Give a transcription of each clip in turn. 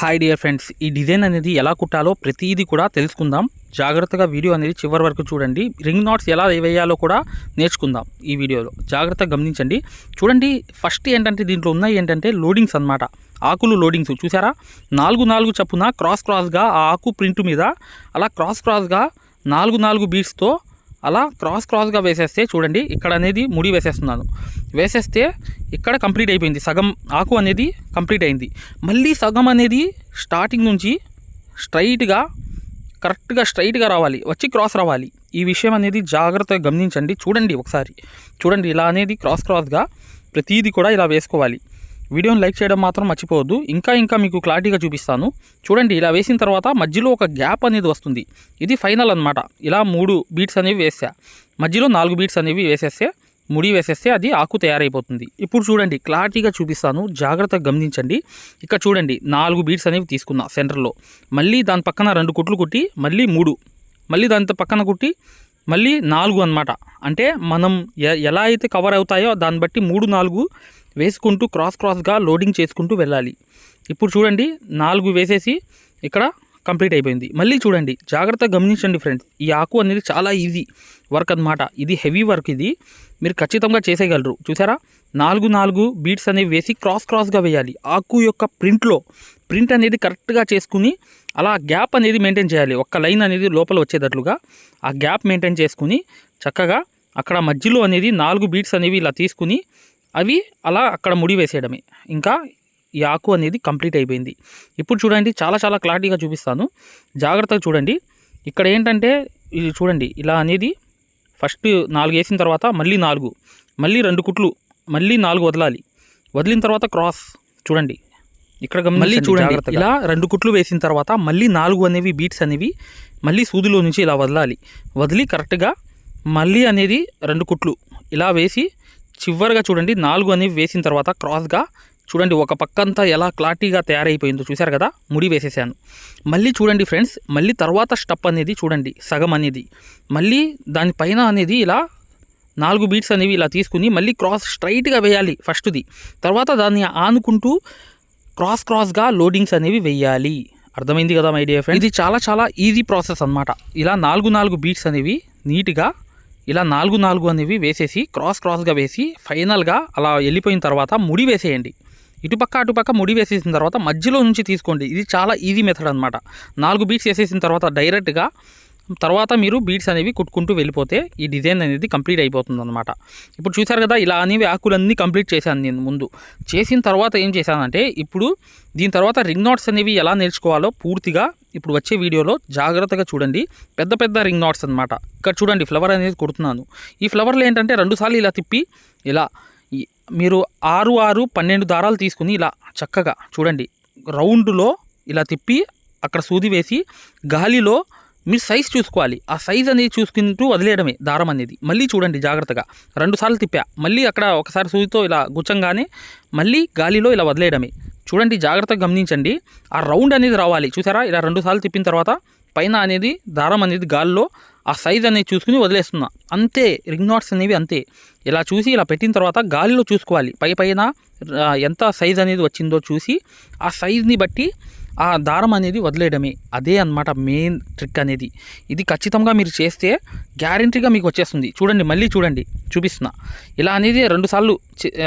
Hi dear friends ఈ design అనేది ఎలా కుట్టాలో ప్రతిదీ కూడా తెలుసుకుందాం. జాగ్రత్తగా వీడియో అనేది చివరి వరకు చూడండి. రింగ్ నాట్స్ ఎలా వేయాలో కూడా నేర్చుకుందాం ఈ వీడియోలో. జాగ్రత్తగా గమనించండి. చూడండి ఫస్ట్ ఏంటంటే దీంట్లో ఉన్నాయి ఏంటంటే లోడింగ్స్ అన్నమాట. ఆకులు లోడింగ్స్ చూసారా? నాలుగు నాలుగు చప్పున క్రాస్ క్రాస్గా ఆ ఆకు ప్రింట్ మీద అలా క్రాస్ క్రాస్గా నాలుగు నాలుగు బీట్స్తో అలా క్రాస్ క్రాస్గా వేసేస్తే చూడండి ఇక్కడ అనేది ముడి వేసేస్తున్నాను. వేసేస్తే ఇక్కడ కంప్లీట్ అయిపోయింది. సగం ఆకు అనేది కంప్లీట్ అయింది. మళ్ళీ సగం అనేది స్టార్టింగ్ నుంచి స్ట్రైట్గా కరెక్ట్గా స్ట్రైట్గా రావాలి. వచ్చి క్రాస్ రావాలి. ఈ విషయం అనేది జాగ్రత్తగా గమనించండి. చూడండి ఒకసారి. చూడండి ఇలా అనేది క్రాస్ క్రాస్గా ప్రతిదీ కూడా ఇలా వేసుకోవాలి. వీడియోని లైక్ చేయడం మాత్రం మర్చిపోవద్దు. ఇంకా ఇంకా మీకు క్లారిటీగా చూపిస్తాను. చూడండి ఇలా వేసిన తర్వాత మధ్యలో ఒక గ్యాప్ అనేది వస్తుంది. ఇది ఫైనల్ అనమాట ఇలా మూడు బీట్స్ అనేవి వేసా. మధ్యలో నాలుగు బీట్స్ అనేవి వేసేస్తే ముడి వేసేస్తే అది ఆకు తయారైపోతుంది. ఇప్పుడు చూడండి క్లారిటీగా చూపిస్తాను. జాగ్రత్తగా గమనించండి. ఇక్కడ చూడండి నాలుగు బీట్స్ అనేవి తీసుకున్నా సెంటర్లో. మళ్ళీ దాని పక్కన రెండు కుట్లు కుట్టి మళ్ళీ మూడు. మళ్ళీ దాని పక్కన కుట్టి మళ్ళీ నాలుగు అన్నమాట. అంటే మనం ఎలా అయితే కవర్ అవుతాయో దాన్ని బట్టి మూడు నాలుగు వేసుకుంటూ క్రాస్ క్రాస్గా లోడింగ్ చేసుకుంటూ వెళ్ళాలి. ఇప్పుడు చూడండి నాలుగు వేసేసి ఇక్కడ కంప్లీట్ అయిపోయింది. మళ్ళీ చూడండి జాగ్రత్తగా గమనించండి ఫ్రెండ్స్ ఈ ఆకు అనేది చాలా ఈజీ వర్క్ అనమాట ఇది హెవీ వర్క్ ఇది. మీరు ఖచ్చితంగా చేసేయగలరు. చూసారా? నాలుగు నాలుగు బీట్స్ అనేవి వేసి క్రాస్ క్రాస్గా వేయాలి. ఆకు యొక్క ప్రింట్లో ప్రింట్ అనేది కరెక్ట్గా చేసుకుని అలా గ్యాప్ అనేది మెయింటైన్ చేయాలి. ఒక్క లైన్ అనేది లోపల వచ్చేటట్లుగా ఆ గ్యాప్ మెయింటైన్ చేసుకుని చక్కగా అక్కడ మధ్యలో అనేది నాలుగు బీట్స్ అనేవి ఇలా తీసుకుని అవి అలా అక్కడ ముడి వేసేయడమే. ఇంకా ఈ ఆకు అనేది కంప్లీట్ అయిపోయింది. ఇప్పుడు చూడండి చాలా చాలా క్లారిటీగా చూపిస్తాను. జాగ్రత్తగా చూడండి. ఇక్కడ ఏంటంటే ఇది చూడండి ఇలా అనేది ఫస్ట్ నాలుగు వేసిన తర్వాత మళ్ళీ నాలుగు మళ్ళీ రెండు కుట్లు మళ్ళీ నాలుగు వదలాలి. వదిలిన తర్వాత క్రాస్ చూడండి. ఇక్కడ మళ్ళీ చూడండి. ఇలా రెండు కుట్లు వేసిన తర్వాత మళ్ళీ నాలుగు అనేవి బీట్స్ అనేవి మళ్ళీ సూదిలో నుంచి ఇలా వదలాలి. వదిలి కరెక్ట్గా మళ్ళీ అనేది రెండు కుట్లు ఇలా వేసి చివరిగా చూడండి నాలుగు అనేవి వేసిన తర్వాత క్రాస్గా చూడండి ఒక పక్కంతా ఎలా క్లారిటీగా తయారైపోయిందో చూశారు కదా ముడి వేసేసాను. మళ్ళీ చూడండి ఫ్రెండ్స్ మళ్ళీ తర్వాత స్టప్ అనేది చూడండి సగం అనేది. మళ్ళీ దానిపైన అనేది ఇలా నాలుగు బీట్స్ అనేవి ఇలా తీసుకుని మళ్ళీ క్రాస్ స్ట్రైట్గా వేయాలి ఫస్ట్ది. తర్వాత దాన్ని ఆనుకుంటూ క్రాస్ క్రాస్గా లోడింగ్స్ అనేవి వేయాలి అర్థమైంది కదా మై డియర్ ఫ్రెండ్ ఇది చాలా చాలా ఈజీ ప్రాసెస్ అనమాట ఇలా నాలుగు నాలుగు బీట్స్ అనేవి నీట్గా ఇలా నాలుగు నాలుగు అనేవి వేసేసి క్రాస్ క్రాస్గా వేసి ఫైనల్గా అలా వెళ్ళిపోయిన తర్వాత ముడి వేసేయండి. ఇటుపక్క అటుపక్క ముడి వేసేసిన తర్వాత మధ్యలో నుంచి తీసుకోండి. ఇది చాలా ఈజీ మెథడ్ అనమాట నాలుగు బీట్స్ వేసేసిన తర్వాత డైరెక్ట్గా తర్వాత మీరు బీట్స్ అనేవి కుట్టుకుంటూ వెళ్ళిపోతే ఈ డిజైన్ అనేది కంప్లీట్ అయిపోతుంది అనమాట ఇప్పుడు చూసారు కదా ఇలా అనేవి ఆకులన్నీ కంప్లీట్ చేశాను నేను ముందు. చేసిన తర్వాత ఏం చేశానంటే ఇప్పుడు దీని తర్వాత రింగ్ నాట్స్ అనేవి ఎలా నేర్చుకోవాలో పూర్తిగా ఇప్పుడు వచ్చే వీడియోలో జాగ్రత్తగా చూడండి. పెద్ద పెద్ద రింగ్ నాట్స్ అనమాట ఇక్కడ చూడండి ఫ్లవర్ అనేది కుడుతున్నాను. ఈ ఫ్లవర్లు ఏంటంటే రెండుసార్లు ఇలా తిప్పి ఇలా మీరు ఆరు ఆరు పన్నెండు దారాలు తీసుకుని ఇలా చక్కగా చూడండి రౌండ్లో ఇలా తిప్పి అక్కడ సూది వేసి గాలిలో మీరు సైజ్ చూసుకోవాలి. ఆ సైజ్ అనేది చూసుకుంటూ వదిలేయడమే దారం అనేది. మళ్ళీ చూడండి జాగ్రత్తగా. రెండు సార్లు తిప్పా. మళ్ళీ అక్కడ ఒకసారి సూదితో ఇలా గుచ్చంగానే మళ్ళీ గాలిలో ఇలా వదిలేయడమే. చూడండి జాగ్రత్తగా గమనించండి. ఆ రౌండ్ అనేది రావాలి. చూసారా? ఇలా రెండు సార్లు తిప్పిన తర్వాత పైన అనేది దారం అనేది గాలిలో ఆ సైజ్ అనేది చూసుకుని వదిలేస్తున్నా. అంతే. రింగ్ నాట్స్ అనేవి అంతే. ఇలా చూసి ఇలా పెట్టిన తర్వాత గాలిలో చూసుకోవాలి. పై పైన ఎంత సైజ్ అనేది వచ్చిందో చూసి ఆ సైజ్ని బట్టి ఆ దారం అనేది వదిలేయడమే. అదే అన్నమాట మెయిన్ ట్రిక్ అనేది. ఇది ఖచ్చితంగా మీరు చేస్తే గ్యారంటీగా మీకు వచ్చేస్తుంది. చూడండి మళ్ళీ చూడండి. చూపిస్తున్నా. ఇలా అనేది రెండుసార్లు చే-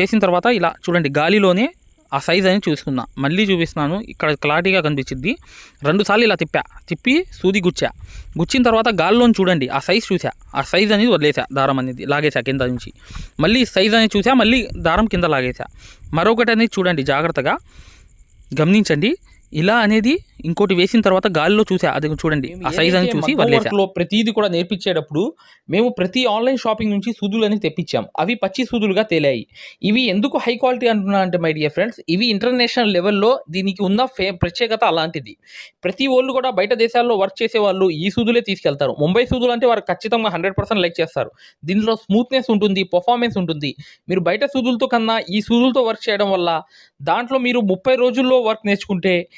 చేసిన తర్వాత ఇలా చూడండి గాలిలోనే ఆ సైజ్ అనేది చూసుకున్నా. మళ్ళీ చూపిస్తున్నాను. ఇక్కడ క్లారిటీగా కనిపించింది రెండుసార్లు ఇలా తిప్పా. తిప్పి సూది గుచ్చా గుచ్చిన తర్వాత గాలిలోని చూడండి ఆ సైజ్ చూసా ఆ సైజ్ అనేది వదిలేసా దారం అనేది లాగేసా కింద నుంచి. మళ్ళీ సైజ్ అనేది చూసా మళ్ళీ దారం కింద లాగేసా మరొకటి అనేది చూడండి జాగ్రత్తగా గమనించండి. ఇలా అనేది ఇంకోటి వేసిన తర్వాత గాలిలో చూసా అది చూడండి ఆ సైజ్ అనేది చూసి వదిలేసా. ప్రతిదీ కూడా నేర్పించేటప్పుడు మేము ప్రతి ఆన్లైన్ షాపింగ్ నుంచి సూదులని తెప్పించాం. అవి పచ్చి సూదులుగా తేలాయి. ఇవి ఎందుకు హై క్వాలిటీ అంటున్నా అంటే మై డియర్ ఫ్రెండ్స్ ఇవి ఇంటర్నేషనల్ లెవెల్లో దీనికి ఉన్న ఫే ప్రత్యేకత అలాంటిది. ప్రతి వాళ్ళు కూడా బయట దేశాల్లో వర్క్ చేసే వాళ్ళు ఈ సూదులే తీసుకెళ్తారు. ముంబై సూదులు అంటే వారు ఖచ్చితంగా హండ్రెడ్ పర్సెంట్ లైక్ చేస్తారు. దీనిలో స్మూత్నెస్ ఉంటుంది పర్ఫార్మెన్స్ ఉంటుంది. మీరు బయట సూదులతో కన్నా ఈ సూదులతో వర్క్ చేయడం వల్ల దాంట్లో మీరు ముప్పై రోజుల్లో వర్క్ నేర్చుకుంటే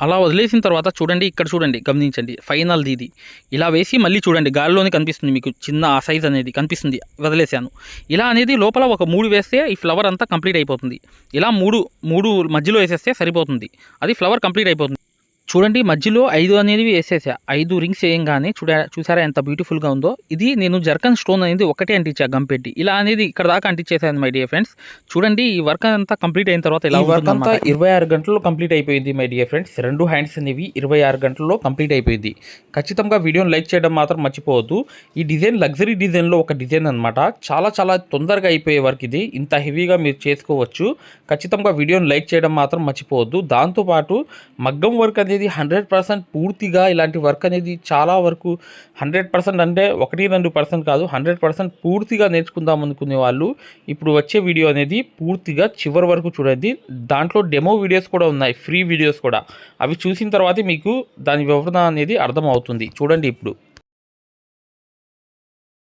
అలా వదిలేసిన తర్వాత చూడండి ఇక్కడ చూడండి గమనించండి ఫైనల్ది ఇది ఇలా వేసి మళ్ళీ చూడండి గాలిలోనే కనిపిస్తుంది మీకు చిన్న ఆ సైజ్ అనేది కనిపిస్తుంది వదిలేసాను ఇలా అనేది లోపల ఒక మూడు వేస్తే ఈ ఫ్లవర్ అంతా కంప్లీట్ అయిపోతుంది. ఇలా మూడు మూడు మధ్యలో వేసేస్తే సరిపోతుంది. అది ఫ్లవర్ కంప్లీట్ అయిపోతుంది. చూడండి మధ్యలో ఐదు అనేది వేసేసా. ఐదు రింగ్స్ వేయంగానే చూడ చూసారా ఎంత బ్యూటిఫుల్గా ఉందో? ఇది నేను జర్కన్ స్టోన్ అనేది ఒకటే అంటించా గంపెట్టి. ఇలా అనేది ఇక్కడ దాకా అంటించేసాను మై డియర్ ఫ్రెండ్స్ చూడండి ఈ వర్క్ అంతా కంప్లీట్ అయిన తర్వాత ఇలా వర్క్ అంతా. ఇరవై ఆరు గంటల్లో కంప్లీట్ అయిపోయింది మై డియర్ ఫ్రెండ్స్ రెండు హ్యాండ్స్ అనేవి ఇరవై ఆరు గంటల్లో కంప్లీట్ అయిపోయింది. ఖచ్చితంగా వీడియోని లైక్ చేయడం మాత్రం మర్చిపోవద్దు. ఈ డిజైన్ లగ్జరీ డిజైన్లో ఒక డిజైన్ అనమాట చాలా చాలా తొందరగా అయిపోయే వర్క్ ఇది. ఇంత హెవీగా మీరు చేసుకోవచ్చు. ఖచ్చితంగా వీడియోని లైక్ చేయడం మాత్రం మర్చిపోవద్దు. దాంతోపాటు మగ్గం వర్క్ అనేది హండ్రెడ్ పర్సెంట్ పూర్తిగా ఇలాంటి వర్క్ అనేది చాలా వరకు హండ్రెడ్ పర్సెంట్ అంటే ఒకటి రెండు పర్సెంట్ కాదు హండ్రెడ్ పర్సెంట్ పూర్తిగా నేర్చుకుందాం అనుకునే వాళ్ళు ఇప్పుడు వచ్చే వీడియో అనేది పూర్తిగా చివరి వరకు చూడండి. దాంట్లో డెమో వీడియోస్ కూడా ఉన్నాయి ఫ్రీ వీడియోస్ కూడా. అవి చూసిన తర్వాతే మీకు దాని వివరణ అనేది అర్థమవుతుంది. చూడండి ఇప్పుడు.